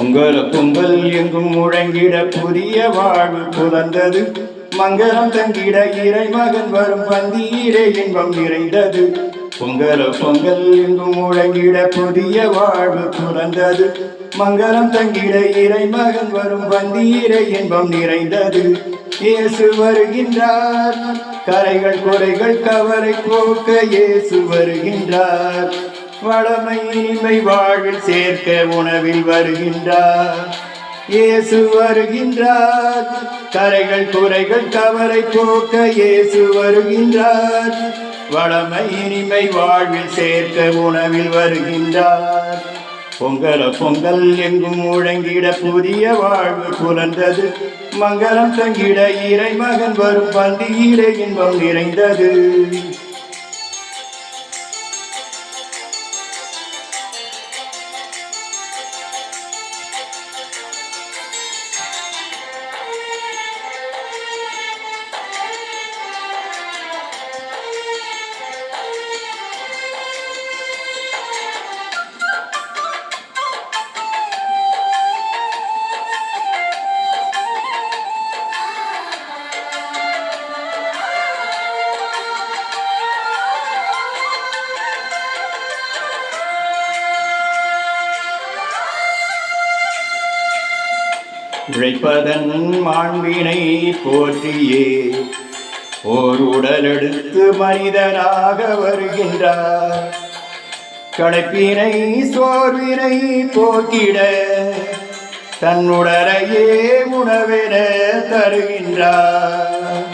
பொங்கல பொங்கல் எங்கும் முழங்கிட புதிய வாழ்வு புலர்ந்தது மங்களம் தங்கிட இறை மகன் வரும் பந்தியிலே இன்பம் நிறைந்தது. பொங்கல பொங்கல் எங்கும் முழங்கிட புதிய வாழ்வு புலர்ந்தது மங்களம் தங்கிட இறை மகன் வரும் பந்தியிலே இன்பம் நிறைந்தது. இயேசு வருகின்றார். கரைகள் குறைகள் கவரை போக்க இயேசு வருகின்றார். வளமை இனிமை வாழ்வில் சேர்க்க உணவில் வருகின்றார். இயேசு வருகின்றார். கரைகள் குறைகள் கவரை போக்க இயேசு வருகின்றார். வளமை இனிமை வாழ்வில் சேர்க்க உணவில் வருகின்றார். பொங்கல பொங்கல் எங்கும் முழங்கிட புதிய வாழ்வு புலர்ந்தது. மங்களம் தங்கிட இறை மகன் வரும் பந்தியிலே இன்பம் நிறைந்தது. உழைப்பதன் மாண்பினை போற்றியே. ஓர் உடலெடுத்து மனிதனாக வருகின்றார். களைப்பினை சோர்வினை போக்கிட தன்னுடலையே உணவென தருகின்றார்.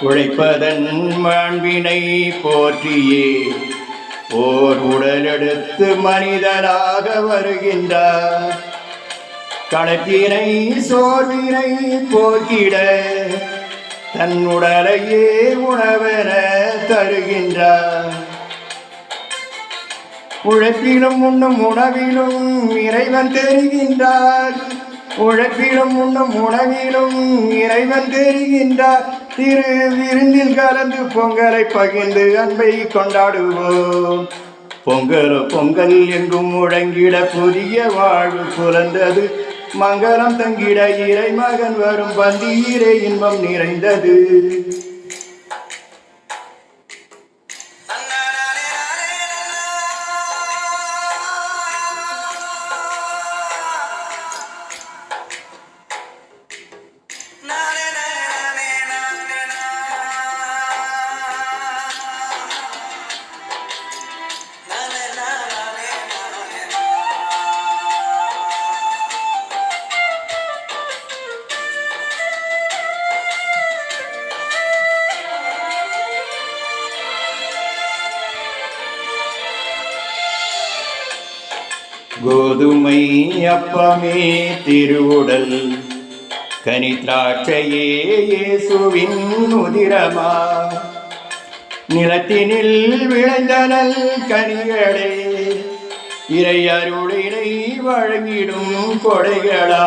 உழைப்பதன் மாண்பினை போற்றியே. ஓர் உடலெடுத்து மனிதனாக வருகின்றார். களத்தினை சோர்வினை போக்கிட தன் உடலையே உணவென தருகின்றார். உழைப்பிலும் உண்ணும் உணவிலும் இறைவன் தெரிகின்றார். உழைப்பிலும் உண்ணும் உணவிலும் இறைவன் தெரிகின்றார். திரு விருந்தில் கலந்து பொங்கலை பகிர்ந்து அன்பை கொண்டாடுவோம். பொங்கல் பொங்கல் எங்கும் முழங்கிட புதிய வாழ்வு புலந்தது மங்களம் தங்கிட இறை மகன் வரும் பந்தியிலே இன்பம் நிறைந்தது. கோதுமை அப்பமே திருவுடல். கனி திராட்சையே இயேசுவின் உதிரமா. நிலத்தினில் விளைந்தனல் கனிகளே இறை அருளினை வழங்கிடும் கொடைகளா.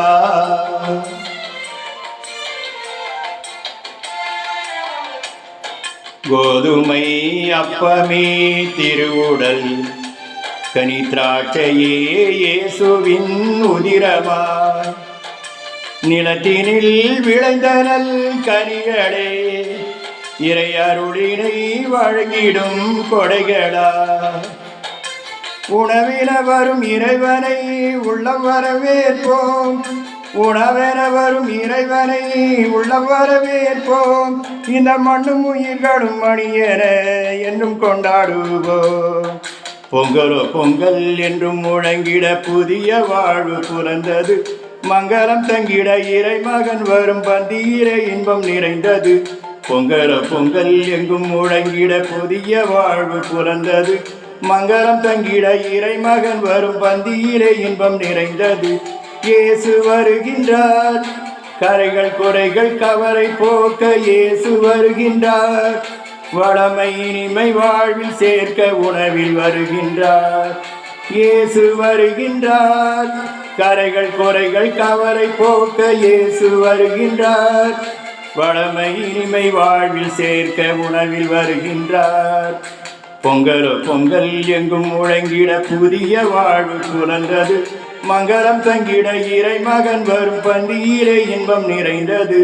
கோதுமை அப்பமே திருவுடல். கனி திராட்சையே இயேசுவின் உதிரமாய். நிலத்தினில் விளைந்தனல் கனிகளே இறை அருளினை வழங்கிடும் கொடைகளா. உணவின வரும் இறைவனை உள்ளம் வரவேற்போம். உணவென வரும் இறைவனை உள்ளம் வரவேற்போம். இந்த மண்ணும் உயிர்களும் மணியன என்றும் கொண்டாடுவோம். பொங்கலோ பொங்கல் என்றும் முழங்கிட புதிய வாழ்வு புலந்தது. மங்களம் தங்கிட இறை மகன் வரும் பந்தியிலே இன்பம் நிறைந்தது. பொங்கலோ பொங்கல் எங்கும் முழங்கிட புதிய வாழ்வு புலந்தது. மங்களம் தங்கிட இறை மகன் வரும் பந்தியிலே இன்பம் நிறைந்தது. இயேசு வருகின்றார். கரைகள் குறைகள் கவரை போக்க இயேசு வருகின்றார். வளமை இனிமை வாழ்வில் சேர்க்க உணவில் வருகின்றார். இயேசு வருகின்றார். கரைகள் குறைகள் கவரை போக்க இயேசு வருகின்றார். வளமை இனிமை வாழ்வில் சேர்க்க உணவில் வருகின்றார். பொங்கலோ பொங்கல் எங்கும் முழங்கிட புதிய வாழ்வு புலந்தது மங்களம் தங்கிட இறை மகன் வரும் பந்தியிலே இன்பம் நிறைந்தது.